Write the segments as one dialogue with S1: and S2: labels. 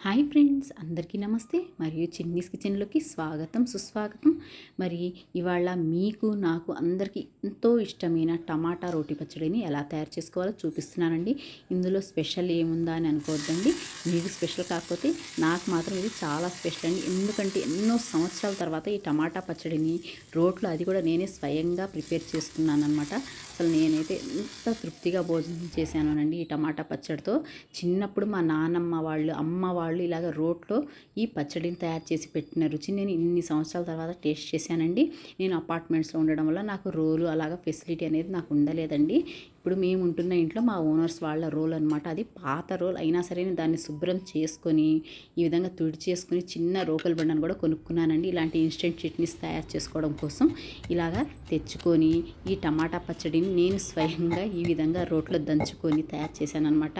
S1: Hi friends అందరికీ నమస్తే. మరియు చిన్నీస్ కిచెన్లోకి స్వాగతం సుస్వాగతం. మరి ఇవాళ మీకు నాకు అందరికీ ఎంతో ఇష్టమైన టమాటా రోటి పచ్చడిని ఎలా తయారు చేసుకోవాలో చూపిస్తున్నానండి. ఇందులో స్పెషల్ ఏముందా అని అనుకోవద్దండి. మీకు స్పెషల్ కాకపోతే నాకు మాత్రం ఇది చాలా స్పెషల్ అండి. ఎందుకంటే ఎన్నో సంవత్సరాల తర్వాత ఈ టమాటా పచ్చడిని రోట్లో అది కూడా నేనే స్వయంగా ప్రిపేర్ చేసుకున్నానమాట అసలు నేనైతే ఎంత తృప్తిగా భోజనం చేశానండి ఈ టమాటా పచ్చడితో. చిన్నప్పుడు మా నాన్నమ్మ వాళ్ళు అమ్మ వాళ్ళు వాళ్ళు ఇలాగ రోట్లో ఈ పచ్చడిని తయారు చేసి పెట్టిన రుచి నేను ఇన్ని సంవత్సరాల తర్వాత టేస్ట్ చేశానండి. నేను అపార్ట్మెంట్స్లో ఉండడం వల్ల నాకు రోలు అలాగ ఫెసిలిటీ అనేది నాకు ఉండలేదండి. ఇప్పుడు మేము ఉంటున్న ఇంట్లో మా ఓనర్స్ వాళ్ళ రోల్ అనమాట అది పాత రోల్ అయినా సరే నేను దాన్ని శుభ్రం చేసుకొని ఈ విధంగా తుడిచేసుకొని చిన్న రోకల్ బండను కూడా కొనుక్కున్నానండి. ఇలాంటి ఇన్స్టెంట్ చట్నీస్ తయారు చేసుకోవడం కోసం ఇలాగా తెచ్చుకొని ఈ టమాటా పచ్చడిని నేను స్వయంగా ఈ విధంగా రోట్లో దంచుకొని తయారు చేశాను అనమాట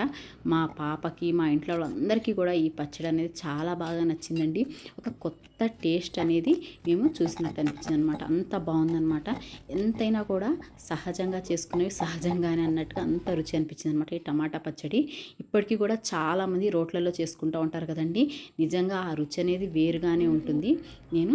S1: మా పాపకి మా ఇంట్లో వాళ్ళందరికీ కూడా ఈ పచ్చడి అనేది చాలా బాగా నచ్చిందండి. ఒక కొత్త టేస్ట్ అనేది మేము చూసినట్టు అనిపించింది అనమాట అంత బాగుందనమాట ఎంతైనా కూడా సహజంగా చేసుకునేవి సహజంగానే అన్నట్టుగా అంత రుచి అనిపించింది అనమాట ఈ టమాటా పచ్చడి. ఇప్పటికీ కూడా చాలామంది రోట్లలో చేసుకుంటూ ఉంటారు కదండి. నిజంగా ఆ రుచి అనేది వేరుగానే ఉంటుంది. నేను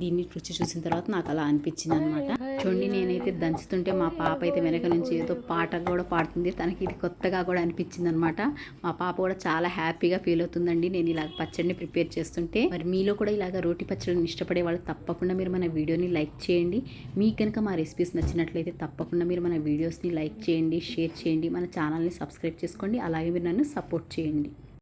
S1: దీన్ని రుచి చూసిన తర్వాత నాకు అలా అనిపించింది అనమాట చూడండి నేనైతే దంచుతుంటే మా పాప అయితే వెనక నుంచి ఏదో పాట కూడా పాడుతుంది. తనకి ఇది కొత్తగా కూడా అనిపించింది అనమాట మా పాప కూడా చాలా హ్యాపీగా ఫీల్ అవుతుందండి. నేను ఇలాగ పచ్చడిని ప్రిపేర్ చేస్తుంటే. మరి మీలో కూడా ఇలాగ రోటి పచ్చడిని ఇష్టపడే వాళ్ళు తప్పకుండా మీరు మన వీడియోని లైక్ చేయండి. మీకు కనుక మా రెసిపీస్ నచ్చినట్లయితే తప్పకుండా మీరు మన వీడియోస్ని లైక్ చేయండి షేర్ చేయండి. మన ఛానల్ని సబ్స్క్రైబ్ చేసుకోండి. అలాగే మీరు నన్ను సపోర్ట్ చేయండి.